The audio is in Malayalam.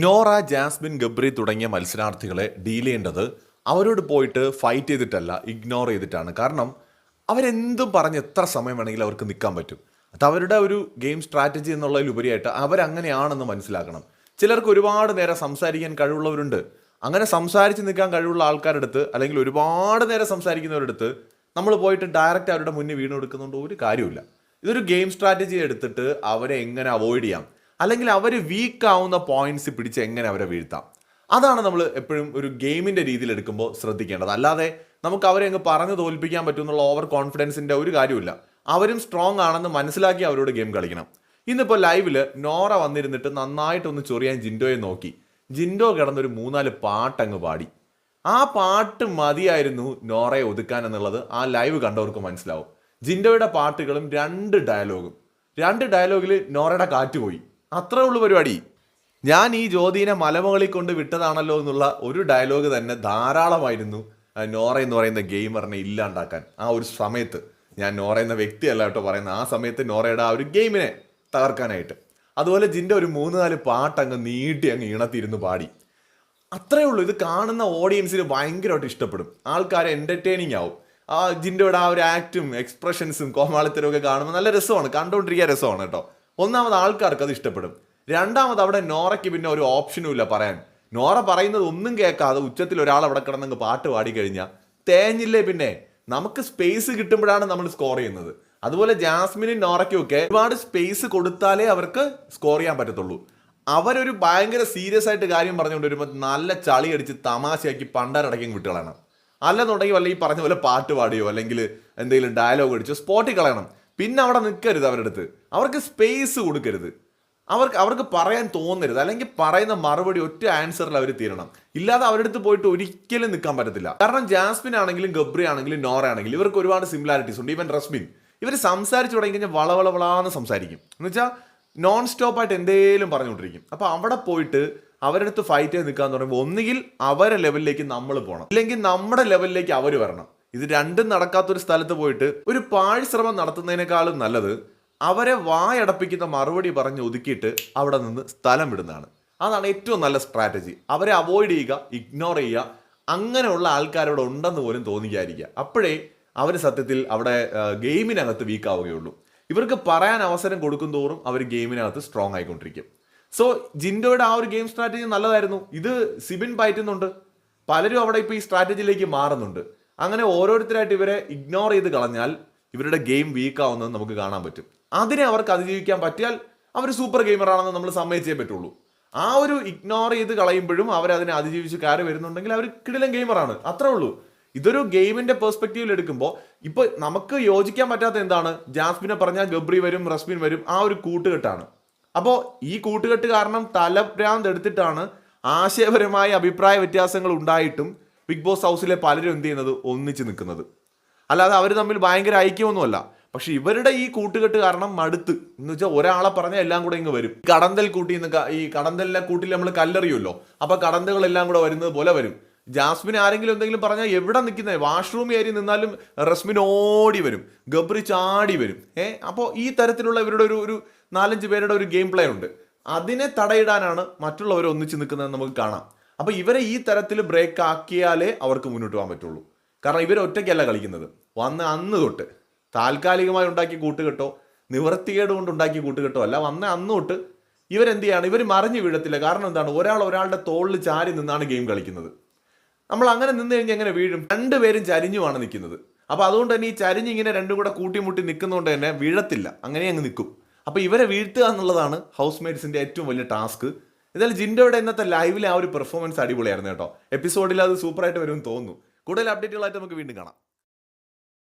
നോറ ജാസ്മിൻ ഗബ്രി തുടങ്ങിയ മത്സരാർത്ഥികളെ ഡീൽ ചെയ്യേണ്ടത് അവരോട് പോയിട്ട് ഫൈറ്റ് ചെയ്തിട്ടല്ല ഇഗ്നോർ ചെയ്തിട്ടാണ്. കാരണം അവരെന്തും പറഞ്ഞ് എത്ര സമയം വേണമെങ്കിലും അവർക്ക് നിൽക്കാൻ പറ്റും. അത് അവരുടെ ഒരു ഗെയിം സ്ട്രാറ്റജി എന്നുള്ളതിലുപരിയായിട്ട് അവരങ്ങനെയാണെന്ന് മനസ്സിലാക്കണം. ചിലർക്ക് ഒരുപാട് നേരം സംസാരിക്കാൻ കഴിവുള്ളവരുണ്ട്. അങ്ങനെ സംസാരിച്ച് നിൽക്കാൻ കഴിവുള്ള ആൾക്കാരുടെ അടുത്ത് അല്ലെങ്കിൽ ഒരുപാട് നേരം സംസാരിക്കുന്നവരുടെ അടുത്ത് നമ്മൾ പോയിട്ട് ഡയറക്റ്റ് അവരുടെ മുന്നിൽ വീണ് കൊടുക്കുന്നതുകൊണ്ട് ഒരു കാര്യമില്ല ഇതൊരു ഗെയിം സ്ട്രാറ്റജി എടുത്തിട്ട് അവരെ എങ്ങനെ അവോയ്ഡ് ചെയ്യാം? അല്ലെങ്കിൽ അവർ വീക്ക് ആവുന്ന പോയിന്റ്സ് പിടിച്ച് എങ്ങനെ അവരെ വീഴ്ത്താം? അതാണ് നമ്മൾ എപ്പോഴും ഒരു ഗെയിമിന്റെ രീതിയിൽ എടുക്കുമ്പോൾ ശ്രദ്ധിക്കേണ്ടത്. അല്ലാതെ നമുക്ക് അവരെ അങ്ങ് പറഞ്ഞു തോൽപ്പിക്കാൻ പറ്റും എന്നുള്ള ഓവർ കോൺഫിഡൻസിന്റെ ഒരു കാര്യമില്ല അവരും സ്ട്രോങ് ആണെന്ന് മനസ്സിലാക്കി അവരോട് ഗെയിം കളിക്കണം. ഇന്നിപ്പോൾ ലൈവിൽ നോറ വന്നിരുന്നിട്ട് നന്നായിട്ടൊന്ന് ചൊറിയാൻ ജിൻഡോയെ നോക്കി. ജിൻഡോ കിടന്നൊരു മൂന്നാൽ പാട്ടങ്ങ് പാടി. ആ പാട്ട് മതിയായിരുന്നു നോറയെ ഒതുക്കാൻ എന്നുള്ളത് ആ ലൈവ് കണ്ടവർക്ക് മനസ്സിലാവും. ജിൻഡോയുടെ പാട്ടുകളും രണ്ട് ഡയലോഗും രണ്ട് ഡയലോഗിൽ നോറയുടെ കാറ്റ് പോയി. അത്രേ ഉള്ളൂ പരിപാടി. ഞാൻ ഈ ജ്യോതിനെ മലമുകളിൽ കൊണ്ട് വിട്ടതാണല്ലോ എന്നുള്ള ഒരു ഡയലോഗ് തന്നെ ധാരാളമായിരുന്നു നോറ എന്ന് പറയുന്ന ഗെയിമറിനെ ഇല്ലാണ്ടാക്കാൻ. ആ ഒരു സമയത്ത് ഞാൻ നോറ എന്ന വ്യക്തിയല്ല കേട്ടോ പറയുന്ന ആ സമയത്ത് നോറയുടെ ആ ഒരു ഗെയിമിനെ തകർക്കാനായിട്ട്. അതുപോലെ ജിന്റെ ഒരു മൂന്ന് നാല് പാട്ട് അങ്ങ് നീട്ടി അങ്ങ് ഇണത്തിരുന്ന് പാടി. അത്രേ ഉള്ളൂ. ഇത് കാണുന്ന ഓഡിയൻസിന് ഭയങ്കരമായിട്ട് ഇഷ്ടപ്പെടും. ആൾക്കാർ എന്റർടൈനിങ് ആവും. ആ ജിൻഡോയുടെ ആ ഒരു ആക്റ്റും എക്സ്പ്രഷൻസും കോമാളിത്തരവും ഒക്കെ കാണുമ്പോൾ നല്ല രസമാണ്. കണ്ടുകൊണ്ടിരിക്കാൻ രസമാണ് കേട്ടോ. ഒന്നാമത് ആൾക്കാർക്ക് അത് ഇഷ്ടപ്പെടും. രണ്ടാമത് അവിടെ നോറയ്ക്ക് പിന്നെ ഒരു ഓപ്ഷനും ഇല്ല പറയാൻ. നോറ പറയുന്നത് ഒന്നും കേൾക്കാതെ ഉച്ചത്തിൽ ഒരാൾ അവിടെ കിടന്നങ്ങ് പാട്ട് പാടിക്കഴിഞ്ഞാൽ തേഞ്ഞില്ലേ പിന്നെ? നമുക്ക് സ്പേസ് കിട്ടുമ്പോഴാണ് നമ്മൾ സ്കോർ ചെയ്യുന്നത്. അതുപോലെ ജാസ്മിനും നോറയ്ക്കും ഒക്കെ ഒരുപാട് സ്പേസ് കൊടുത്താലേ അവർക്ക് സ്കോർ ചെയ്യാൻ പറ്റത്തുള്ളൂ. അവരൊരു ഭയങ്കര സീരിയസ് ആയിട്ട് കാര്യം പറഞ്ഞുകൊണ്ട് വരുമ്പോൾ നല്ല ചളി അടിച്ച് തമാശയാക്കി പണ്ടാരടക്കം കുട്ടികളാണ് അല്ലെന്നുണ്ടെങ്കിൽ വല്ല ഈ പറഞ്ഞ പോലെ പാട്ട് പാടിയോ അല്ലെങ്കിൽ എന്തെങ്കിലും ഡയലോഗ് അടിച്ചോ സ്പോട്ടിൽ കളയണം. പിന്നെ അവിടെ നിൽക്കരുത് അവരുടെ അടുത്ത്. അവർക്ക് സ്പേസ് കൊടുക്കരുത്. അവർക്ക് അവർക്ക് പറയാൻ തോന്നരുത്. അല്ലെങ്കിൽ പറയുന്ന മറുപടി ഒറ്റ ആൻസറിൽ അവർ തീരണം. ഇല്ലാതെ അവരുടെ അടുത്ത് പോയിട്ട് ഒരിക്കലും നിൽക്കാൻ പറ്റത്തില്ല. കാരണം ജാസ്മിൻ ആണെങ്കിലും ഗബ്രി ആണെങ്കിലും നോറ ആണെങ്കിലും ഇവർക്ക് ഒരുപാട് സിമിലാരിറ്റീസ് ഉണ്ട്. ഈവൻ റസ്മിൻ. ഇവർ സംസാരിച്ചു തുടങ്ങി കഴിഞ്ഞാൽ വളവളവളാന്ന് സംസാരിക്കും. എന്ന് വെച്ചാൽ നോൺ സ്റ്റോപ്പായിട്ട് എന്തേലും പറഞ്ഞുകൊണ്ടിരിക്കും. അപ്പോൾ അവിടെ പോയിട്ട് അവരുടെ അടുത്ത് ഫൈറ്റ് ചെയ്ത് നിൽക്കാന്ന് പറയുമ്പോൾ ഒന്നുകിൽ അവരെ ലെവലിലേക്ക് നമ്മൾ പോകണം ഇല്ലെങ്കിൽ നമ്മുടെ ലെവലിലേക്ക് അവർ വരണം. ഇത് രണ്ടും നടക്കാത്തൊരു സ്ഥലത്ത് പോയിട്ട് ഒരു പാഴ്ശ്രമം നടത്തുന്നതിനേക്കാളും നല്ലത് അവരെ വായടപ്പിക്കുന്ന മറുപടി പറഞ്ഞ് ഒതുക്കിയിട്ട് അവിടെ നിന്ന് സ്ഥലം വിടുന്നതാണ്. അതാണ് ഏറ്റവും നല്ല സ്ട്രാറ്റജി. അവരെ അവോയ്ഡ് ചെയ്യുക ഇഗ്നോർ ചെയ്യുക അങ്ങനെയുള്ള ആൾക്കാരോട് ഉണ്ടെന്ന് പോലും തോന്നിക്കാതിരിക്കുക. അപ്പോഴേ അവർ സത്യത്തിൽ അവിടെ ഗെയിമിനകത്ത് വീക്കാവുകയുള്ളൂ ഇവർക്ക് പറയാൻ അവസരം കൊടുക്കും തോറും അവർ ഗെയിമിനകത്ത് സ്ട്രോങ് ആയിക്കൊണ്ടിരിക്കും. സോ ജിൻഡോയുടെ ആ ഒരു ഗെയിം സ്ട്രാറ്റജി നല്ലതായിരുന്നു. ഇത് സിബിൻ പയറ്റുന്നുണ്ട്. പലരും അവിടെ ഇപ്പോൾ ഈ സ്ട്രാറ്റജിയിലേക്ക് മാറുന്നുണ്ട്. അങ്ങനെ ഓരോരുത്തരായിട്ട് ഇവരെ ഇഗ്നോർ ചെയ്ത് കളഞ്ഞാൽ ഇവരുടെ ഗെയിം വീക്ക് ആവുന്നത് നമുക്ക് കാണാൻ പറ്റും. അതിനെ അവർക്ക് അതിജീവിക്കാൻ പറ്റിയാൽ അവർ സൂപ്പർ ഗെയിമറാണെന്ന് നമ്മൾ സമ്മതിച്ചേ പറ്റുള്ളൂ. ആ ഒരു ഇഗ്നോർ ചെയ്ത് കളയുമ്പോഴും അവരതിനെ അതിജീവിച്ച് കയറി വരുന്നുണ്ടെങ്കിൽ അവർ കിടിലൻ ഗെയിമറാണ് അത്രേ ഉള്ളൂ. ഇതൊരു ഗെയിമിന്റെ പെർസ്പെക്റ്റീവിൽ എടുക്കുമ്പോൾ ഇപ്പൊ നമുക്ക് യോജിക്കാൻ പറ്റാത്ത എന്താണ്? ജാസ്മിനെ പറഞ്ഞാൽ ഗബ്രി വരും റസ്മിൻ വരും ആ ഒരു കൂട്ടുകെട്ടാണ്. അപ്പോൾ ഈ കൂട്ടുകെട്ട് കാരണം തലഭ്രാന്ത് എടുത്തിട്ടാണ് ആശയപരമായ അഭിപ്രായ വ്യത്യാസങ്ങൾ ഉണ്ടായിട്ടും ബിഗ് ബോസ് ഹൗസിലെ പലരും എന്ത് ചെയ്യുന്നത്? ഒന്നിച്ച് നിൽക്കുന്നത്. അല്ലാതെ അവർ തമ്മിൽ ഭയങ്കര ഐക്യമൊന്നുമല്ല. പക്ഷെ ഇവരുടെ ഈ കൂട്ടുകെട്ട് കാരണം മടുത്ത്. എന്ന് വെച്ചാൽ ഒരാളെ പറഞ്ഞാൽ എല്ലാം കൂടെ ഇങ്ങ് വരും. കടന്തൽ കൂട്ടി ഈ കടന്തലിനെ കൂട്ടിൽ നമ്മൾ കല്ലെറിയുമല്ലോ? അപ്പൊ കടന്തകളെല്ലാം കൂടെ വരുന്നത് പോലെ വരും. ജാസ്മിൻ ആരെങ്കിലും എന്തെങ്കിലും പറഞ്ഞാൽ എവിടെ നിൽക്കുന്നത് വാഷ്റൂം ഏരി നിന്നാലും റസ്മിൻ ഓടി വരും. ഗബ്രി ചാടി വരും. ഏ അപ്പോൾ ഈ തരത്തിലുള്ള ഇവരുടെ ഒരു ഒരു നാലഞ്ച് പേരുടെ ഒരു ഗെയിം പ്ലേ ഉണ്ട്. അതിനെ തടയിടാനാണ് മറ്റുള്ളവർ ഒന്നിച്ച് നിൽക്കുന്നത് നമുക്ക് കാണാം. അപ്പൊ ഇവരെ ഈ തരത്തിൽ ബ്രേക്ക് ആക്കിയാലേ അവർക്ക് മുന്നോട്ട് പോകാൻ പറ്റുള്ളൂ. കാരണം ഇവർ ഒറ്റയ്ക്കല്ല കളിക്കുന്നത്. വന്ന് അന്ന് തൊട്ട്. താൽക്കാലികമായി ഉണ്ടാക്കിയ കൂട്ടുകെട്ടോ നിവർത്തികേട് കൊണ്ട് ഉണ്ടാക്കിയ കൂട്ടുകെട്ടോ അല്ല വന്ന അന്ന് തൊട്ട് ഇവരെന്ത് ചെയ്യാണ്? ഇവർ മറിഞ്ഞു വീഴത്തില്ല. കാരണം എന്താണ്? ഒരാൾ ഒരാളുടെ തോളിൽ ചാരി നിന്നാണ് ഗെയിം കളിക്കുന്നത്. നമ്മൾ അങ്ങനെ നിന്ന് കഴിഞ്ഞാൽ എങ്ങനെ വീഴും? രണ്ടുപേരും ചരിഞ്ഞുമാണ് നിൽക്കുന്നത്. അപ്പോൾ അതുകൊണ്ട് തന്നെ ഈ ചരിഞ്ഞ് ഇങ്ങനെ രണ്ടും കൂടെ കൂട്ടിമുട്ടി നിൽക്കുന്നതുകൊണ്ട് തന്നെ വീഴത്തില്ല. അങ്ങനെ അങ്ങ് നിൽക്കും. അപ്പോൾ ഇവരെ വീഴ്ത്തുക എന്നുള്ളതാണ് ഹൗസ് മെയ്റ്റ്സിന്റെ ഏറ്റവും വലിയ ടാസ്ക് എന്തായാലും ജിൻഡോയുടെ ഇന്നത്തെ ലൈവിലെ ആ ഒരു പെർഫോമൻസ് അടിപൊളിയായിരുന്നു കേട്ടോ. എപ്പിസോഡിൽ അത് സൂപ്പറായിട്ട് വരുമെന്ന് തോന്നുന്നു. കൂടുതൽ അപ്ഡേറ്റുകളായിട്ട് നമുക്ക് വീണ്ടും കാണാം.